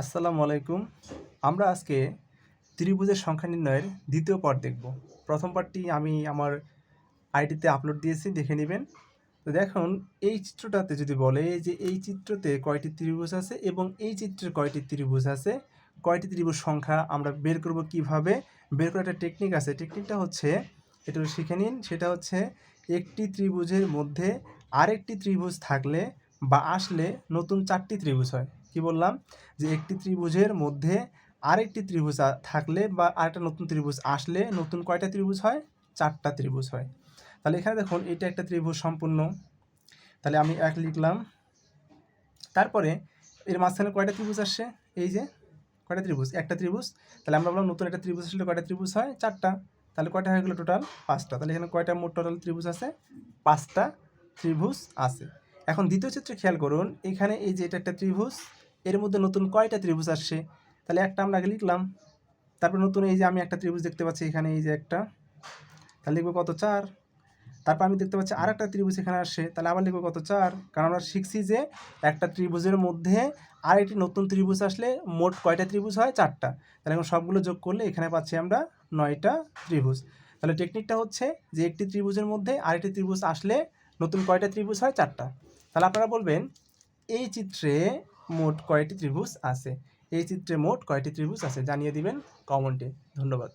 আসসালামু আলাইকুম। আমরা আজকে ত্রিভুজের সংখ্যা নির্ণয়ের দ্বিতীয় পার্ট দেখব। প্রথম পার্টটি আমি আমার আইডিতে আপলোড দিয়েছি, দেখে নেবেন। তো দেখুন, এই চিত্রটাতে যদি বলে যে এই চিত্রতে কয়টি ত্রিভুজ আছে এবং এই চিত্রে কয়টি ত্রিভুজ আছে, কয়টি ত্রিভুজ সংখ্যা আমরা বের করব কীভাবে? বের করার একটা টেকনিক আছে। টেকনিকটা হচ্ছে একটু শিখে নিন, সেটা হচ্ছে একটি ত্রিভুজের মধ্যে আরেকটি ত্রিভুজ থাকলে বা আসলে নতুন চারটি ত্রিভুজ হয়। কি বললাম? যে একটি ত্রিভুজের মধ্যে আরেকটি ত্রিভুজ থাকলে বা আরেকটা নতুন ত্রিভুজ আসলে নতুন কয়টা ত্রিভুজ হয়? চারটা ত্রিভুজ হয়। তাহলে এখানে দেখুন, এটা একটা ত্রিভুজ সম্পূর্ণ। তাহলে আমি এক লিখলাম। তারপরে এর মাঝখানে কয়টা ত্রিভুজ আসছে? এই যে কয়টা ত্রিভুজ? একটা ত্রিভুজ। তাহলে আমরা বললাম নতুন একটা ত্রিভুজ আসলে কয়টা ত্রিভুজ হয়? চারটা। তাহলে কয়টা হয়ে গেলো টোটাল পাঁচটা। তাহলে এখানে কয়টা মোট টোটাল ত্রিভুজ আছে? পাঁচটা ত্রিভুজ আছে। এখন দ্বিতীয় চিত্রে খেয়াল করুন, এখানে এই যে এটা একটা ত্রিভুজ এর মধ্যে নতুন কয়টা ত্রিভুজ আসছে? তাহলে একটা আমরা আগে লিখলাম। তারপর নতুন এই যে আমি একটা ত্রিভুজ দেখতে পাচ্ছি এখানে, এই যে একটা। তাহলে লিখব কত? চার। তারপর আমি দেখতে পাচ্ছি আর একটা ত্রিভুজ এখানে আসছে। তাহলে আবার লিখব কত? চার। কারণ আমরা শিখছি যে একটা ত্রিভুজের মধ্যে আর একটি নতুন ত্রিভুজ আসলে মোট কয়টা ত্রিভুজ হয়? চারটা। তাহলে এখন সবগুলো যোগ করলে এখানে পাচ্ছি আমরা নয়টা ত্রিভুজ। তাহলে টেকনিকটা হচ্ছে যে একটি ত্রিভুজের মধ্যে আরেকটি ত্রিভুজ আসলে নতুন কয়টা ত্রিভুজ হয়? চারটা। তাহলে আপনারা বলবেন, এই চিত্রে মোট কয়টি ত্রিভুজ আছে? এই চিত্রে মোট কয়টি ত্রিভুজ আছে? জানিয়ে দিবেন কমেন্টে। ধন্যবাদ।